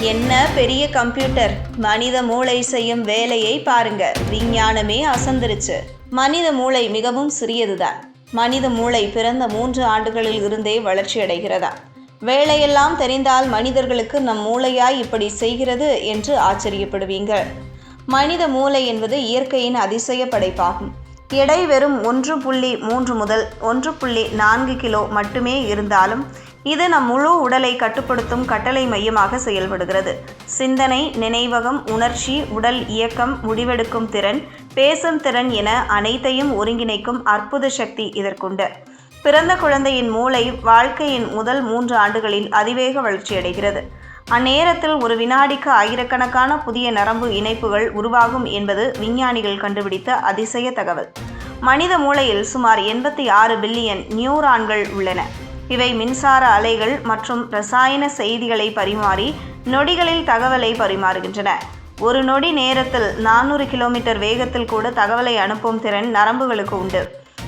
என்ன பெரிய கம்ப்யூட்டர்? மனித மூளை செய்யும் வேலையை பாருங்க. விஞ்ஞானமே அசந்துருச்சு. மனித மூளை மிகவும் சிறியதுதான். மனித மூளை பிறந்த மூன்று ஆண்டுகளில் இருந்தே வளர்ச்சியடைகிறதா? வேலையெல்லாம் தெரிந்தால் மனிதர்களுக்கு நம் மூளையாய் இப்படி செய்கிறது என்று ஆச்சரியப்படுவீங்க. மனித மூளை என்பது இயற்கையின் அதிசய படைப்பாகும். எடை வெறும் ஒன்று புள்ளி மூன்று முதல் ஒன்று புள்ளி நான்கு கிலோ மட்டுமே இருந்தாலும் இது நம் முழு உடலை கட்டுப்படுத்தும் கட்டளை மையமாக செயல்படுகிறது. சிந்தனை நினைவகம் உணர்ச்சி உடல் இயக்கம் முடிவெடுக்கும் திறன் பேசும் திறன் என அனைத்தையும் ஒருங்கிணைக்கும் அற்புத சக்தி இதற்குண்டு. பிறந்த குழந்தையின் மூளை வாழ்க்கையின் முதல் மூன்று ஆண்டுகளில் அதிவேக வளர்ச்சியடைகிறது அந்நேரத்தில் ஒரு வினாடிக்கு ஆயிரக்கணக்கான புதிய நரம்பு இணைப்புகள் உருவாகும் என்பது விஞ்ஞானிகள் கண்டுபிடித்த அதிசய தகவல். மனித மூளையில் சுமார் எண்பத்தி ஆறு பில்லியன் நியூரான்கள் உள்ளன. இவை மின்சார அலைகள் மற்றும் ரசாயன செய்திகளை பரிமாறி நொடிகளில் தகவலை பரிமாறுகின்றன. ஒரு நொடி நேரத்தில் நானூறு கிலோமீட்டர் வேகத்தில் கூட தகவலை அனுப்பும் திறன் நரம்புகளுக்கு உண்டு.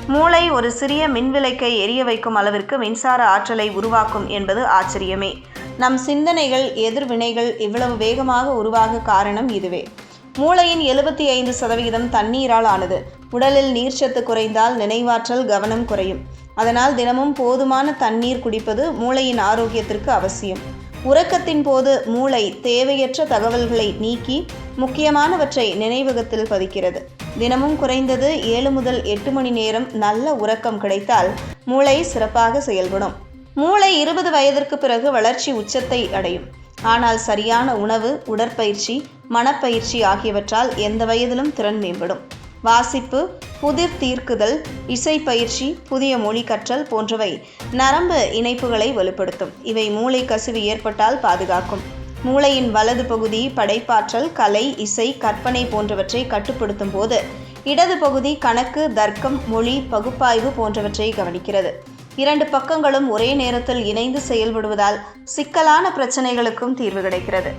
மூளை ஒரு சிறிய மின்விளக்கை எரிய வைக்கும் அளவிற்கு மின்சார ஆற்றலை உருவாக்கும் என்பது ஆச்சரியமே. நம் சிந்தனைகள் எதிர்வினைகள் இவ்வளவு வேகமாக உருவாக காரணம் இதுவே. மூளையின் எழுபத்தி ஐந்து சதவிகிதம் தண்ணீரால் ஆனது. உடலில் நீர்ச்சத்து குறைந்தால் நினைவாற்றல் கவனம் குறையும். அதனால் தினமும் போதுமான தண்ணீர் குடிப்பது மூளையின் ஆரோக்கியத்திற்கு அவசியம். உறக்கத்தின் போது மூளை தேவையற்ற தகவல்களை நீக்கி முக்கியமானவற்றை நினைவகத்தில் பதிக்கிறது. தினமும் குறைந்தது ஏழு முதல் எட்டு மணி நேரம் நல்ல உறக்கம் கிடைத்தால் மூளை சிறப்பாக செயல்படும். மூளை இருபது வயதிற்கு பிறகு வளர்ச்சி உச்சத்தை அடையும். ஆனால் சரியான உணவு உடற்பயிற்சி மனப்பயிற்சி ஆகியவற்றால் எந்த வயதிலும் திறன் மேம்படும். வாசிப்பு புதிர் தீர்க்குதல் இசை பயிற்சி புதிய மொழி கற்றல் போன்றவை நரம்பு இணைப்புகளை வலுப்படுத்தும். இவை மூளை கசிவு ஏற்பட்டால் பாதுகாக்கும். மூளையின் வலது பகுதி படைப்பாற்றல் கலை இசை கற்பனை போன்றவற்றை கட்டுப்படுத்தும் போது இடது பகுதி கணக்கு தர்க்கம் மொழி பகுப்பாய்வு போன்றவற்றை கவனிக்கிறது. இரண்டு பக்கங்களும் ஒரே நேரத்தில் இணைந்து செயல்படுவதால் சிக்கலான பிரச்சனைகளுக்கும் தீர்வு கிடைக்கிறது.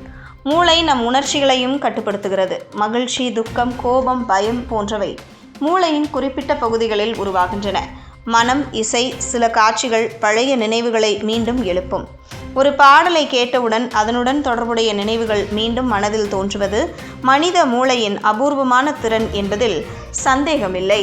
மூளை நம் உணர்ச்சிகளையும் கட்டுப்படுத்துகிறது. மகிழ்ச்சி துக்கம் கோபம் பயம் போன்றவை மூளையின் குறிப்பிட்ட பகுதிகளில் உருவாகின்றன. மனம் இசை சில காட்சிகள் பழைய நினைவுகளை மீண்டும் எழுப்பும். ஒரு பாடலை கேட்டவுடன் அதனுடன் தொடர்புடைய நினைவுகள் மீண்டும் மனதில் தோன்றுவது மனித மூளையின் அபூர்வமான திறன் என்பதில் சந்தேகமில்லை.